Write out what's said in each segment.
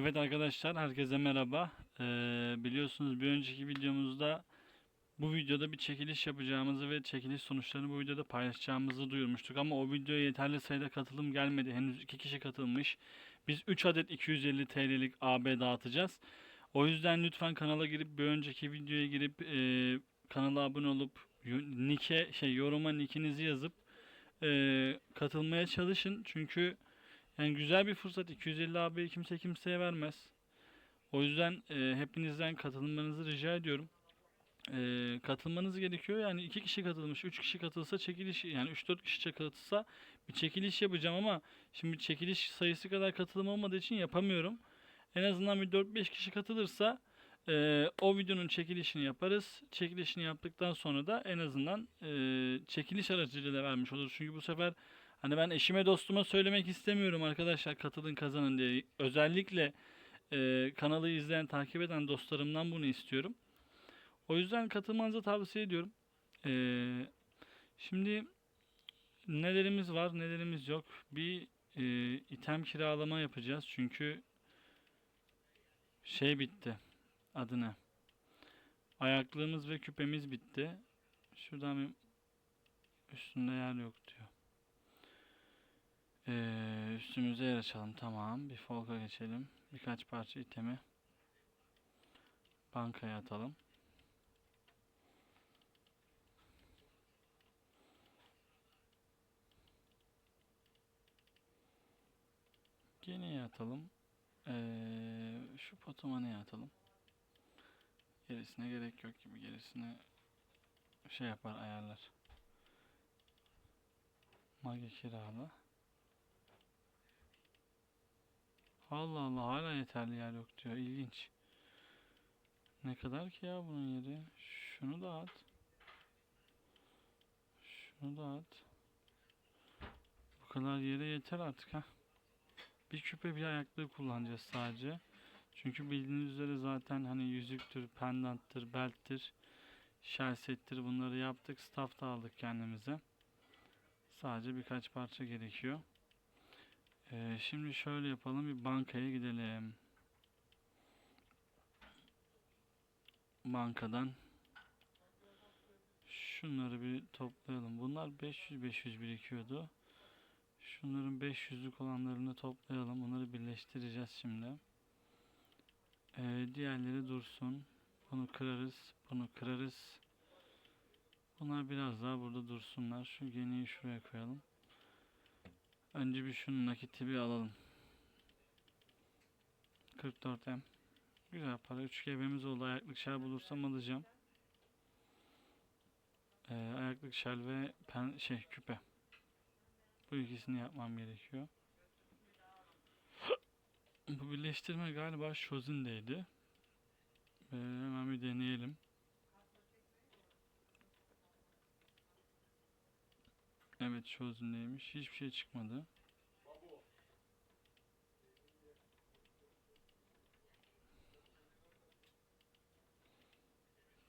Evet arkadaşlar herkese merhaba. Ee, biliyorsunuz bir önceki videomuzda bu videoda bir çekiliş yapacağımızı ve çekiliş sonuçlarını bu videoda paylaşacağımızı duyurmuştuk ama o videoya yeterli sayıda katılım gelmedi. Henüz 2 kişi katılmış. Biz 3 adet 250 TL'lik AB dağıtacağız. O yüzden lütfen kanala girip bir önceki videoya girip e, kanala abone olup nick'e şey yoruma nickinizi yazıp e, katılmaya çalışın. Çünkü yani güzel bir fırsat. 250 AB'yi kimse kimseye vermez. O yüzden e, hepinizden katılmanızı rica ediyorum. E, katılmanız gerekiyor. Yani iki kişi katılmış, üç kişi katılsa çekiliş yani 3-4 kişi katılsa bir çekiliş yapacağım ama şimdi çekiliş sayısı kadar katılım olmadığı için yapamıyorum. En azından bir 4-5 kişi katılırsa e, o videonun çekilişini yaparız. Çekilişini yaptıktan sonra da en azından e, çekiliş aracılığıyla vermiş oluruz. Çünkü bu sefer Hani ben eşime dostuma söylemek istemiyorum arkadaşlar katılın kazanın diye. Özellikle e, kanalı izleyen takip eden dostlarımdan bunu istiyorum. O yüzden katılmanızı tavsiye ediyorum. E, şimdi nelerimiz var nelerimiz yok. Bir e, item kiralama yapacağız çünkü şey bitti. Adı ne? Ayaklığımız ve küpemiz bitti. Şuradan bir üstünde yer yok diyor. Ee, üstümüze yer açalım. Tamam. Bir folka geçelim. Birkaç parça itemi bankaya atalım. Geniye atalım. Ee, şu potomaneye atalım. Gerisine gerek yok gibi. Gerisine şey yapar ayarlar. Mage kirala. Allah Allah hala yeterli yer yok diyor. İlginç. Ne kadar ki ya bunun yeri? Şunu da at. Şunu da at. Bu kadar yere yeter artık ha. Bir küpe bir ayaklığı kullanacağız sadece. Çünkü bildiğiniz üzere zaten hani yüzüktür, pendanttır, belttir, şersettir bunları yaptık. Staff da aldık kendimize. Sadece birkaç parça gerekiyor. Ee, şimdi şöyle yapalım bir bankaya gidelim. Bankadan şunları bir toplayalım. Bunlar 500-500 birikiyordu. Şunların 500'lük olanlarını toplayalım. Onları birleştireceğiz şimdi. Ee, diğerleri dursun. Bunu kırarız. Bunu kırarız. Bunlar biraz daha burada dursunlar. Şu geniyi şuraya koyalım. Önce bir şunun nakiti bir alalım. 44M. Güzel para. 3 GB'miz oldu. Ayaklık şel bulursam alacağım. Ee, ayaklık şel ve pen şey küpe. Bu ikisini yapmam gerekiyor. Bu birleştirme galiba Shozin'deydi. Ee, hemen bir deneyelim. Evet Shozin'deymiş. Hiçbir şey çıkmadı.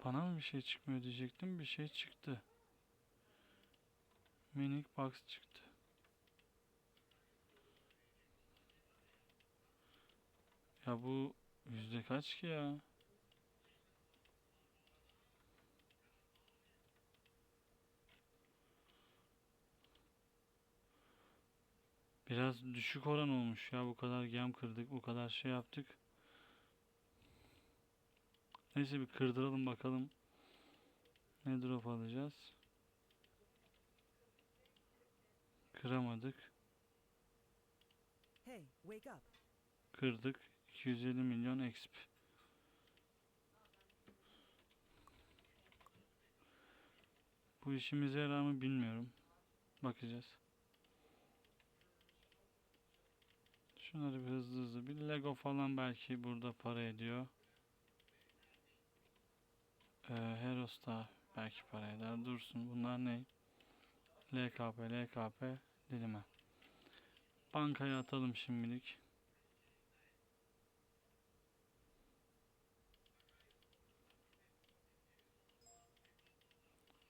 Bana mı bir şey çıkmıyor diyecektim. Bir şey çıktı. Minik box çıktı. Ya bu yüzde kaç ki ya? Biraz düşük oran olmuş ya bu kadar gem kırdık bu kadar şey yaptık. Neyse bir kırdıralım bakalım. Ne drop alacağız? Kıramadık. Hey, wake up. Kırdık. 250 milyon exp. Bu işimize yarar mı bilmiyorum. Bakacağız. Şunları bir hızlı hızlı. Bir Lego falan belki burada para ediyor. Ee, Heros da belki para eder. Dursun. Bunlar ne? LKP, LKP, dilime. Bankaya atalım şimdilik.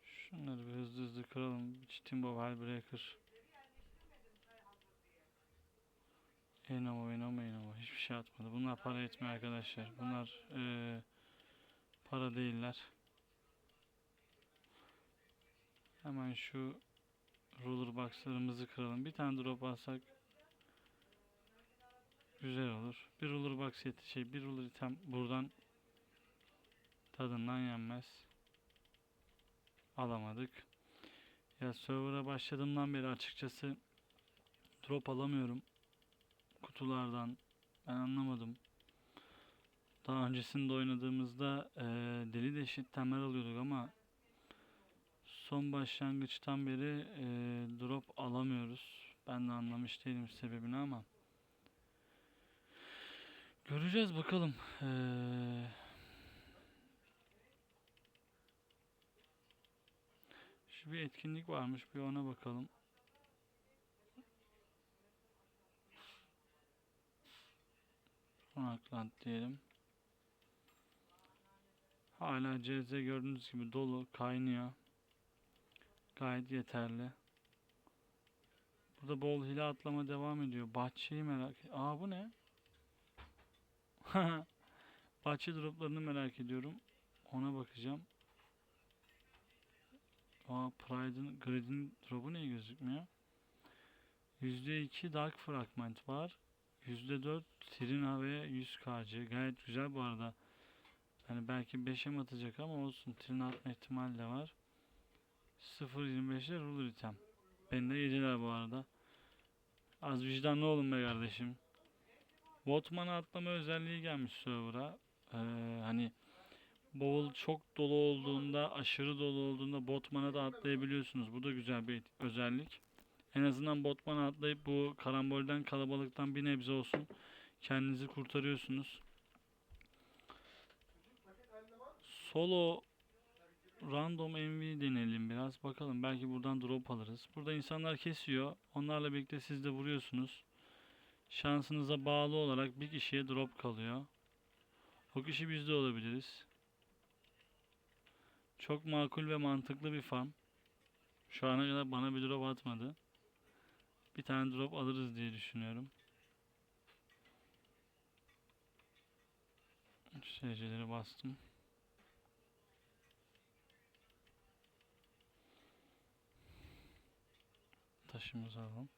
Şunları bir hızlı hızlı kıralım. Timbo Hellbreaker. Enamo, Enamo, Enamo. Hiçbir şey atmadı. Bunlar para etmiyor arkadaşlar. Bunlar eee, para değiller. Hemen şu ruler box'larımızı kıralım. Bir tane drop alsak güzel olur. Bir ruler box yeti şey bir ruler item buradan tadından yenmez. Alamadık. Ya server'a başladığımdan beri açıkçası drop alamıyorum. Kutulardan. Ben anlamadım. Daha öncesinde oynadığımızda eee, deli deşit temel alıyorduk ama son başlangıçtan beri eee, drop alamıyoruz. Ben de anlamış değilim sebebini ama göreceğiz bakalım. Eee bir etkinlik varmış bir ona bakalım. Konaklant diyelim. Hala CZ gördüğünüz gibi dolu, kaynıyor. Gayet yeterli. Burada bol hile atlama devam ediyor. Bahçeyi merak Aa bu ne? Bahçe droplarını merak ediyorum. Ona bakacağım. Aa Pride'ın Grid'in drop'u niye gözükmüyor? %2 Dark Fragment var. %4 Trina ve 100 KC. Gayet güzel bu arada. Yani belki 5'e mi atacak ama olsun. Trina atma ihtimali de var. 0.25'e ruler item. Beni de yediler bu arada. Az vicdanlı olun be kardeşim. Botman'a atlama özelliği gelmiş server'a. Ee, hani bowl çok dolu olduğunda, aşırı dolu olduğunda botmana da atlayabiliyorsunuz. Bu da güzel bir özellik. En azından botmana atlayıp bu karambolden, kalabalıktan bir nebze olsun kendinizi kurtarıyorsunuz. Solo random MV deneyelim biraz. Bakalım belki buradan drop alırız. Burada insanlar kesiyor. Onlarla birlikte siz de vuruyorsunuz. Şansınıza bağlı olarak bir kişiye drop kalıyor. O kişi biz de olabiliriz. Çok makul ve mantıklı bir farm. Şu ana kadar bana bir drop atmadı. Bir tane drop alırız diye düşünüyorum. SC'leri bastım. Taşımızı alalım.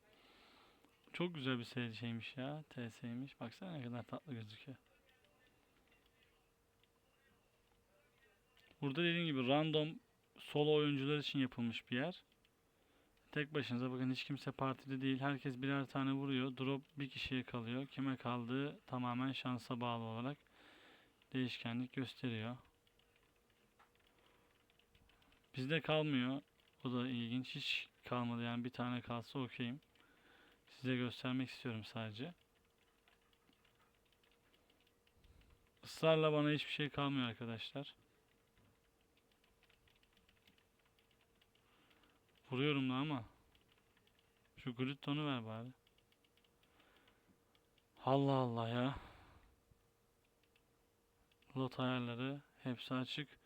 Çok güzel bir seri şeymiş ya. TS'ymiş. Baksana ne kadar tatlı gözüküyor. Burada dediğim gibi random solo oyuncular için yapılmış bir yer. Tek başınıza bakın hiç kimse partide değil. Herkes birer tane vuruyor. Drop bir kişiye kalıyor. Kime kaldığı tamamen şansa bağlı olarak değişkenlik gösteriyor. Bizde kalmıyor. O da ilginç. Hiç kalmadı yani bir tane kalsa okeyim. Size göstermek istiyorum sadece. Israrla bana hiçbir şey kalmıyor arkadaşlar. Vuruyorum da ama. Şu glutonu ver bari. Allah Allah ya. Lot ayarları hepsi açık.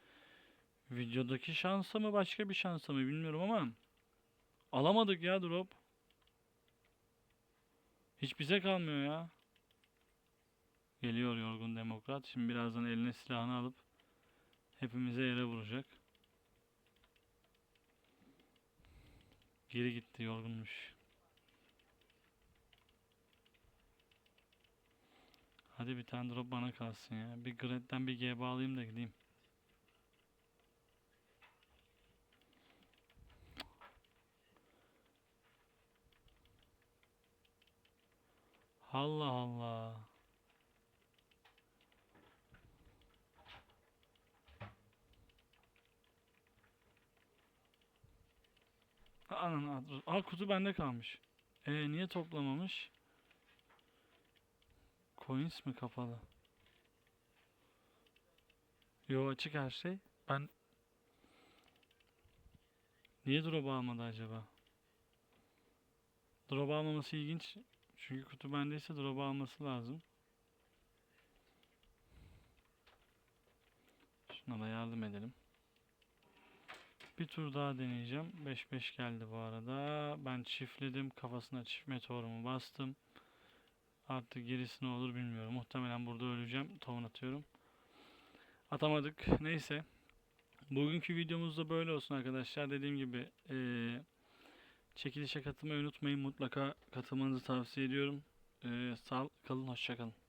Videodaki şansa mı başka bir şansa mı bilmiyorum ama alamadık ya drop. Hiç bize kalmıyor ya. Geliyor yorgun demokrat. Şimdi birazdan eline silahını alıp hepimize yere vuracak. Geri gitti yorgunmuş. Hadi bir tane drop bana kalsın ya. Bir Gred'den bir G bağlayayım da gideyim. Allah Allah. Anan Aa kutu bende kalmış. E niye toplamamış? Coins mi kapalı? Yo açık her şey. Ben Niye drop almadı acaba? Drop almaması ilginç. Çünkü kutu bendeyse drop alması lazım. Şuna da yardım edelim. Bir tur daha deneyeceğim. 5-5 geldi bu arada. Ben çiftledim. Kafasına çift meteorumu bastım. Artık gerisi ne olur bilmiyorum. Muhtemelen burada öleceğim. Tohum atıyorum. Atamadık. Neyse. Bugünkü videomuz da böyle olsun arkadaşlar. Dediğim gibi eee çekilişe katılmayı unutmayın. Mutlaka katılmanızı tavsiye ediyorum. Eee sağ kalın, hoşça kalın.